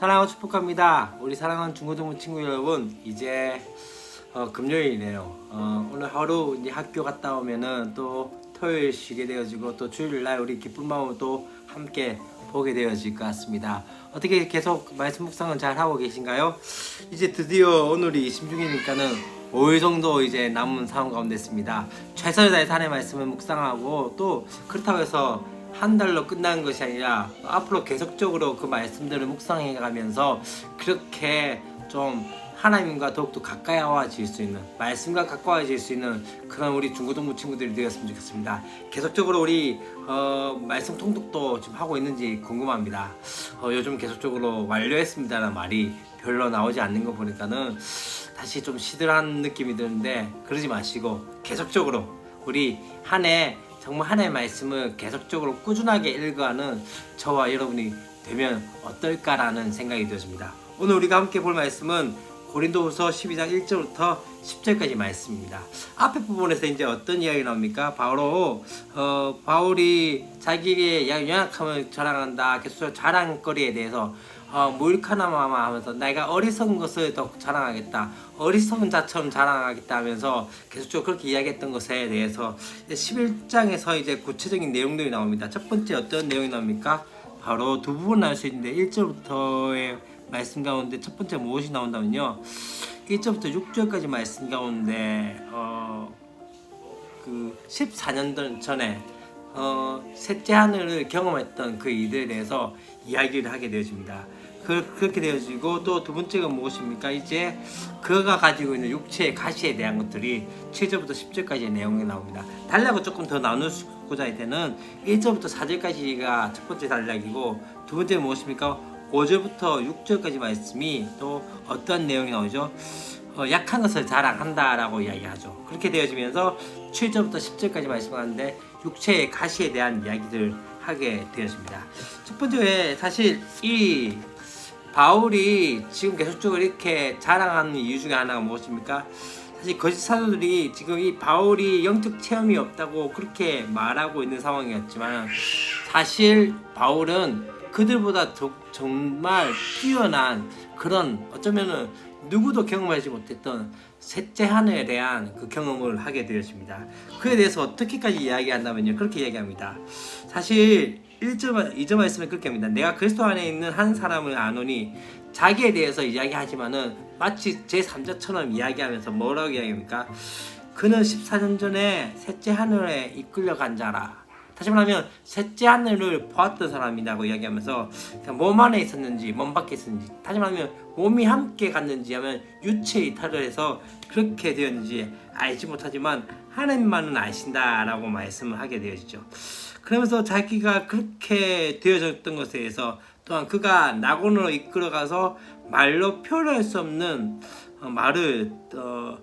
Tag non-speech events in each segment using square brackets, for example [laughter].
사랑하고 축복합니다. 우리 사랑하는 중고등부 친구 여러분, 이제 어, 금요일이네요. 어, 오늘 하루 이제 학교 갔다 오면은 또 토요일 쉬게 되어지고 또 주일 날 우리 기쁜 마음으로 또 함께 보게 되어질 것 같습니다. 어떻게 계속 말씀 묵상은 잘 하고 계신가요? 이제 드디어 오늘이 26일이니까는 5일 정도 이제 남은 상황 가운데 있습니다. 최선을 다해서 하나님의 말씀을 묵상하고 또 그렇다고 해서 한 달로 끝나는 것이 아니라 앞으로 계속적으로 그 말씀들을 묵상해 가면서 그렇게 좀 하나님과 더욱더 가까이와질 수 있는 말씀과 가까워질 수 있는 그런 우리 중고등부 친구들이 되었으면 좋겠습니다. 계속적으로 우리 어, 말씀 통독도 지금 하고 있는지 궁금합니다. 어, 요즘 계속적으로 완료했습니다라는 말이 별로 나오지 않는 거 보니까는 다시 좀 시들한 느낌이 드는데 그러지 마시고 계속적으로 우리 한해 정말 하나의 말씀을 계속적으로 꾸준하게 읽어가는 저와 여러분이 되면 어떨까라는 생각이 들었습니다. 오늘 우리가 함께 볼 말씀은 고린도후서 12장 1절부터 10절까지 말씀입니다. 앞에 부분에서 이제 어떤 이야기 나옵니까? 바로 어, 바울이 자기의 연약함을 자랑한다. 계속 자랑거리에 대해서 어, 무익하나마마 하면서 내가 어리석은 것을 더 자랑하겠다. 어리석은 자처럼 자랑하겠다 하면서 계속적으로 그렇게 이야기했던 것에 대해서 11장에서 이제 구체적인 내용들이 나옵니다. 첫 번째 어떤 내용이 나옵니까? 바로 두 부분 나올 수 있는데 1절부터의 말씀 가운데 첫 번째 무엇이 나온다면요. 1절부터 6절까지 말씀 가운데 어, 그 14년 전에 어, 셋째 하늘을 경험했던 그 일에 대해서 이야기를 하게 되어집니다. 그, 그렇게 되어지고 또 두 번째가 무엇입니까? 이제 그가 가지고 있는 육체의 가시에 대한 것들이 7절부터 10절까지의 내용이 나옵니다. 단락을 조금 더 나누고자 할 때는 1절부터 4절까지가 첫 번째 단락이고 두 번째는 무엇입니까? 5절부터 6절까지 말씀이 또 어떤 내용이 나오죠? 어, 약한 것을 자랑한다라고 이야기하죠. 그렇게 되어지면서 7절부터 10절까지 말씀하는데 육체의 가시에 대한 이야기들 하게 되었습니다. 첫 번째 사실 이 바울이 지금 계속적으로 이렇게 자랑하는 이유 중에 하나가 무엇입니까? 사실 거짓 사도들이 지금 이 바울이 영적 체험이 없다고 그렇게 말하고 있는 상황이었지만 사실 바울은 그들보다 더, 정말 뛰어난 그런 어쩌면은 누구도 경험하지 못했던 셋째 하늘에 대한 그 경험을 하게 되었습니다. 그에 대해서 어떻게까지 이야기한다면요. 그렇게 이야기합니다. 사실 1절, 2절 말씀에 그렇게 합니다. 내가 그리스도 안에 있는 한 사람을 아노니 자기에 대해서 이야기하지만은 마치 제 3자처럼 이야기하면서 뭐라고 이야기합니까? 그는 14년 전에 셋째 하늘에 이끌려 간 자라. 다시 말하면 셋째 하늘을 보았던 사람이라고 이야기하면서 몸 안에 있었는지 몸 밖에 있었는지 다시 말하면 몸이 함께 갔는지 하면 유체 이탈을 해서 그렇게 되었는지 알지 못하지만 하나님만은 아신다라고 말씀을 하게 되어지죠. 그러면서 자기가 그렇게 되어졌던 것에 대해서 또한 그가 낙원으로 이끌어가서 말로 표현할 수 없는 어, 말을 어,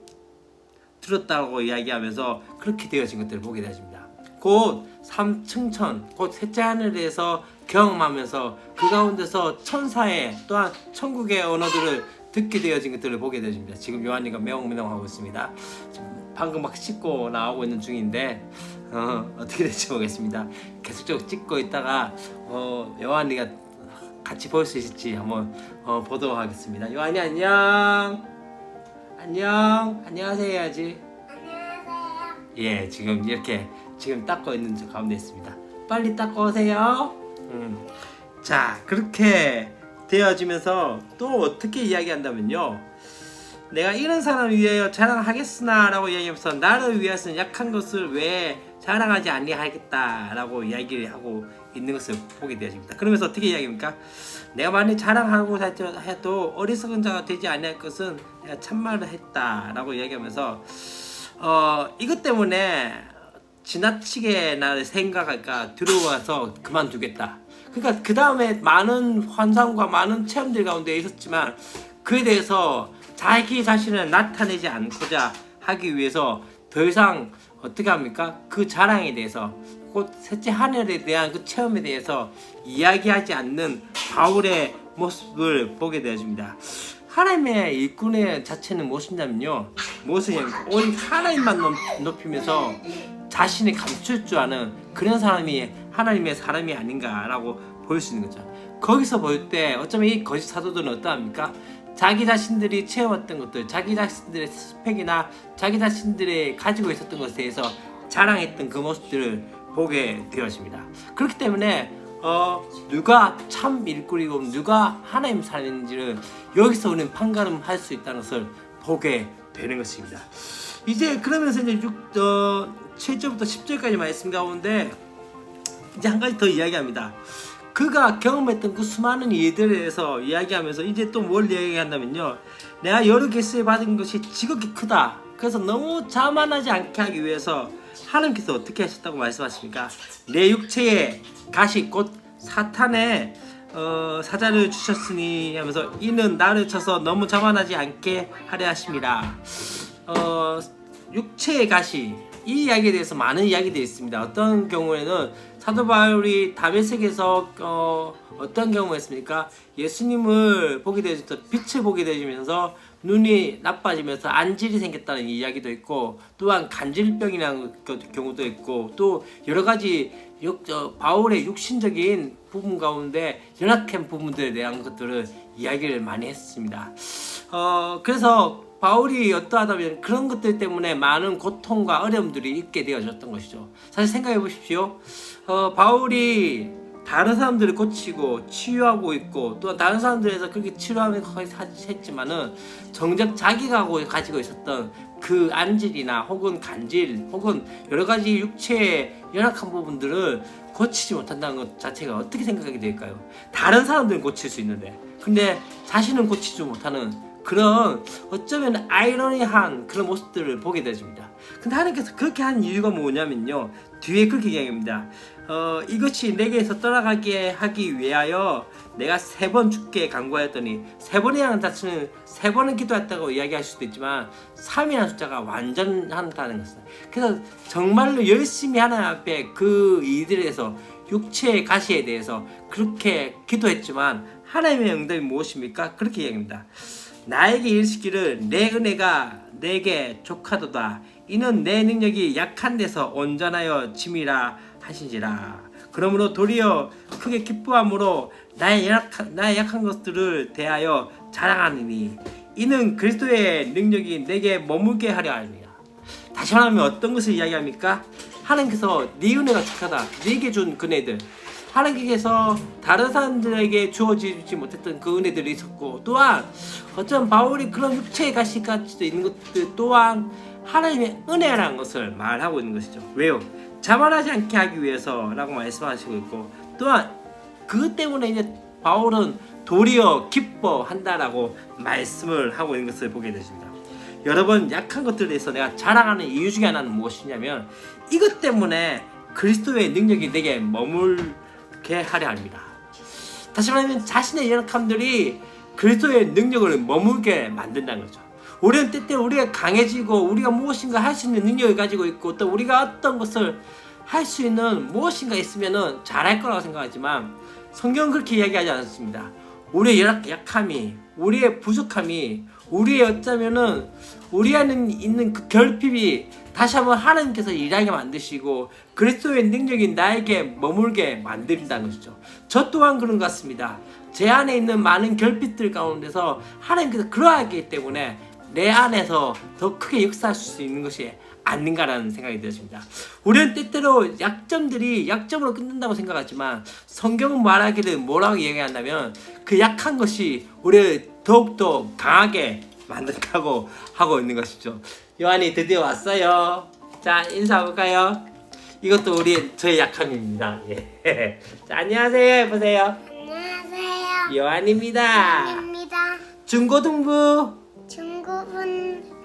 들었다고 이야기하면서 그렇게 되어진 것들을 보게 되어집니다. 곧 삼층천, 곧 셋째 하늘에서 경험하면서 그 가운데서 천사의 또한 천국의 언어들을 듣게 되어진 것들을 보게 되어집니다. 지금 요한이가 매웅매웅하고 있습니다. 방금 막 씻고 나오고 있는 중인데 어, 어떻게 될지 모르겠습니다. 계속적으로 찍고 있다가 어, 요한이가 같이 볼 수 있을지 한번 어, 보도록 하겠습니다. 요한이 안녕. 안녕. 안녕하세요 해야지. 안녕하세요. 예, 지금 이렇게 지금 닦고 있는 저 가운데 있습니다. 빨리 닦고 오세요. 음. 자, 그렇게 되어지면서 또 어떻게 이야기한다면요. 내가 이런 사람을 위하여 자랑하겠으나라고 이야기하면서 나를 위해서는 약한 것을 왜 자랑하지 아니하겠다라고 이야기를 하고 있는 것을 보게 되어집니다. 그러면서 어떻게 이야기합니까? 내가 만약 자랑하고 해도 어리석은 자가 되지 아니할 것은 내가 참말을 했다라고 이야기하면서 어 이것 때문에 지나치게 나를 생각할까 들어와서 그만두겠다. 그러니까 그 다음에 많은 환상과 많은 체험들 가운데 있었지만 그에 대해서 자기 자신을 나타내지 않고자 하기 위해서 더 이상 어떻게 합니까? 그 자랑에 대해서 곧 셋째 하늘에 대한 그 체험에 대해서 이야기하지 않는 바울의 모습을 보게 되어집니다. 하나님의 일꾼의 자체는 무엇이냐면요. 무엇이냐면 오직 하나님만 높- 높이면서 자신이 감출 줄 아는 그런 사람이 하나님의 사람이 아닌가라고 보일 수 있는 거죠. 거기서 볼 때 어쩌면 이 거짓 사도들은 어떠합니까? 자기 자신들이 채워왔던 것들, 자기 자신들의 스펙이나 자기 자신들의 가지고 있었던 것에 대해서 자랑했던 그 모습들을 보게 되었습니다. 그렇기 때문에 어, 누가 참 일꾼이고 누가 하나님 사람인지를 여기서 우리는 판가름할 수 있다는 것을 보게 되는 것입니다. 이제 그러면서 이제 6, 어, 7절부터 10절까지 말씀 가운데 이제 한 가지 더 이야기합니다. 그가 경험했던 그 수많은 일들에 대해서 이야기하면서 이제 또 뭘 이야기한다면요. 내가 여러 개수에 받은 것이 지극히 크다. 그래서 너무 자만하지 않게 하기 위해서 하나님께서 어떻게 하셨다고 말씀하십니까? 내 육체에 가시 곧 사탄의 어, 사자를 주셨으니 하면서 이는 나를 쳐서 너무 자만하지 않게 하려 하심이라. 어, 육체의 가시 이 이야기에 대해서 많은 이야기들이 있습니다. 어떤 경우에는 사도 바울이 다메섹에서 어, 어떤 경우였습니까? 예수님을 보게 되면서 빛을 보게 되면서 눈이 나빠지면서 안질이 생겼다는 이야기도 있고 또한 간질병이라는 것- 경우도 있고 또 여러 가지 육, 어, 바울의 육신적인 부분 가운데 연약한 부분들에 대한 것들을 이야기를 많이 했습니다. 어, 그래서 바울이 어떠하다면 그런 것들 때문에 많은 고통과 어려움들이 있게 되어졌던 것이죠. 사실 생각해 보십시오. 어, 바울이 다른 사람들을 고치고 치유하고 있고 또 다른 사람들에서 그렇게 치료하면 했지만은 정작 자기가 가지고 있었던 그 안질이나 혹은 간질 혹은 여러 가지 육체의 연약한 부분들을 고치지 못한다는 것 자체가 어떻게 생각하게 될까요? 다른 사람들은 고칠 수 있는데 근데 자신은 고치지 못하는 그런 어쩌면 아이러니한 그런 모습들을 보게 되집니다. 근데 하나님께서 그렇게 한 이유가 뭐냐면요. 뒤에 그렇게 이야기합니다. 어, 이것이 내게서 떠나가게 하기 위하여 내가 세 번 죽게 간구하였더니 세 번이라는 자체는 세 번은 기도했다고 이야기할 수도 있지만 3이라는 숫자가 완전한다는 것은 그래서 정말로 열심히 하나님 앞에 그 일들에 대해서 육체의 가시에 대해서 그렇게 기도했지만 하나님의 응답이 무엇입니까? 그렇게 이야기합니다. 나에게 일시기를 내 은혜가 내게 족하도다. 이는 내 능력이 약한 데서 온전하여 짐이라 하신지라. 그러므로 도리어 크게 기뻐함으로 나의 약한, 나의 약한 것들을 대하여 자랑하느니 이는 그리스도의 능력이 내게 머물게 하려 하느니라. 다시 말하면 어떤 것을 이야기합니까? 하나님께서 네 은혜가 착하다. 네게 준 그네들. 하나님께서 다른 사람들에게 주어지지 못했던 그 은혜들이 있었고 또한 어쩌면 바울이 그런 육체의 가시까지도 있는 것들 또한 하나님의 은혜라는 것을 말하고 있는 것이죠. 왜요? 자만하지 않게 하기 위해서라고 말씀하시고 있고 또한 그 때문에 이제 바울은 도리어 기뻐한다라고 말씀을 하고 있는 것을 보게 되십니다. 여러분 약한 것들에 대해서 내가 자랑하는 이유 중에 하나는 무엇이냐면 이것 때문에 그리스도의 능력이 내게 머물 게 하려 합니다. 다시 말하면 자신의 연약함들이 그리스도의 능력을 머물게 만든다는 거죠. 우리는 때때로 우리가 강해지고 우리가 무엇인가 할 수 있는 능력을 가지고 있고 또 우리가 어떤 것을 할 수 있는 무엇인가 있으면은 잘할 거라고 생각하지만 성경은 그렇게 이야기하지 않습니다. 우리의 약, 약함이 우리의 부족함이 우리의 어쩌면은 우리 안에 있는 그 결핍이 다시 한번 하나님께서 일하게 만드시고 그리스도의 능력이 나에게 머물게 만든다는 것이죠. 저 또한 그런 것 같습니다. 제 안에 있는 많은 결핍들 가운데서 하나님께서 그러하기 때문에 내 안에서 더 크게 역사할 수 있는 것이 아닌가라는 생각이 들었습니다. 우리는 때때로 약점들이 약점으로 끝난다고 생각하지만 성경은 말하기를 뭐라고 이야기한다면 그 약한 것이 우리를 더욱더 강하게 만든다고 하고 있는 것이죠. 요한이 드디어 왔어요. 자 인사해볼까요? 이것도 우리 저의 약함입니다. 예. [laughs] 자 안녕하세요. 보세요. 안녕하세요. 요한입니다. 입니다. 중고등부 중고분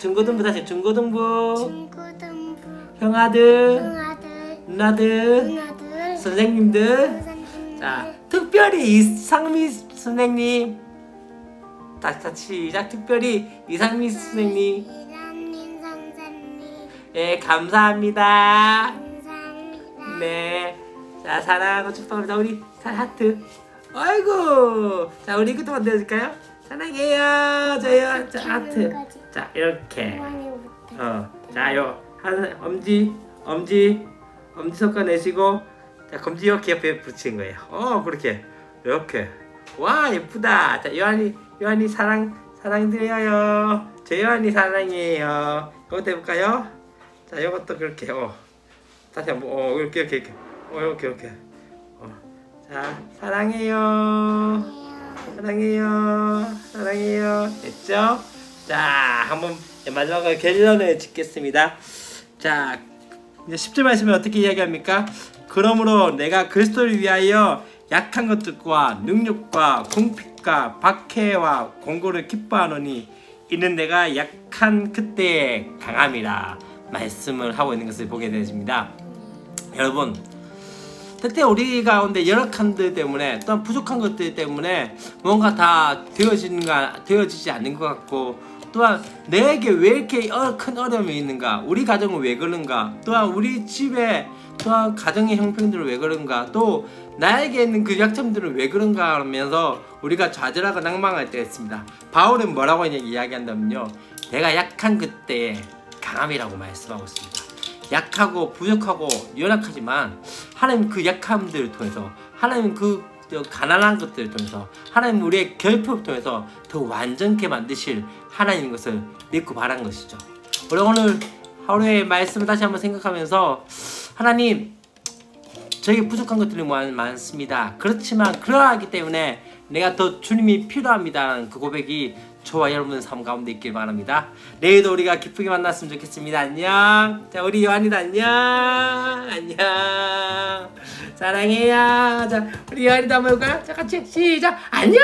중고등부 다시 중고등부. 중고등부. 형아들. 형아들. 누나들. 누나들. 선생님들. 선생님들. 자 특별히 이상미 선생님. 다시 다시 시작. 특별히 이상미 선생님. 이란님 선생님. 예 감사합니다. 감사합니다. 네자 사랑하고 축복합니다. 우리 사 하트. 아이고. 자 우리 이것도 만들어줄까요? 사랑해요. 저요. 자 하트 자 이렇게. 많이 못해. 어, 자요 한 엄지 엄지 엄지 손가락 내시고 자 검지 이렇게 옆에 붙인 거예요. 어 그렇게. 이렇게. 와 예쁘다. 자 요한이 요한이 사랑 사랑 드려요. 저 요한이 사랑해요. 이것도 해볼까요? 자 이것도 그렇게. 어. 다시 한번 어 이렇게 이렇게 이렇게. 어 이렇게 이렇게. 어자 사랑해요. 사랑해요. 사랑해요. 됐죠 자 한번 마지막으로 결론을 짓겠습니다 자 이제 10절 말씀에 어떻게 이야기합니까? 그러므로 내가 그리스도를 위하여 약한 것들과 능력과 궁핍과 박해와 공고를 기뻐하노니 이는 내가 약한 그때에 강함이라 말씀을 하고 있는 것을 보게 되십니다. 여러분 때때 우리 가운데 열악한들 때문에 또한 부족한 것들 때문에 뭔가 다 되어지는가 되어지지 않는 것 같고 또한 내게 왜 이렇게 어- 큰 어려움이 있는가? 우리 가정은 왜 그런가? 또한 우리 집에 또한 가정의 형편들은 왜 그런가? 또 나에게 있는 그 약점들은 왜 그런가? 하면서 우리가 좌절하고 낭망할 때가 있습니다. 바울은 뭐라고 이야기한다면요. 내가 약한 그때에 강함이라고 말씀하고 있습니다. 약하고 부족하고 연약하지만 하나님 그 약함들을 통해서 하나님 그 가난한 것들을 통해서 하나님 우리의 결핍을 통해서 더 완전케 만드실 하나님 것을 믿고 바란 것이죠. 우리 오늘 하루의 말씀을 다시 한번 생각하면서 하나님 저에게 부족한 것들이 많, 많습니다. 그렇지만 그러하기 때문에 내가 더 주님이 필요합니다. 그 고백이 저와 여러분의 삶 가운데 있길 바랍니다. 내일도 우리가 기쁘게 만났으면 좋겠습니다. 안녕. 자, 우리 요한이도 안녕. 안녕. 사랑해요. 자, 우리 요한이도 한번 해볼까요? 자, 같이 시작. 안녕.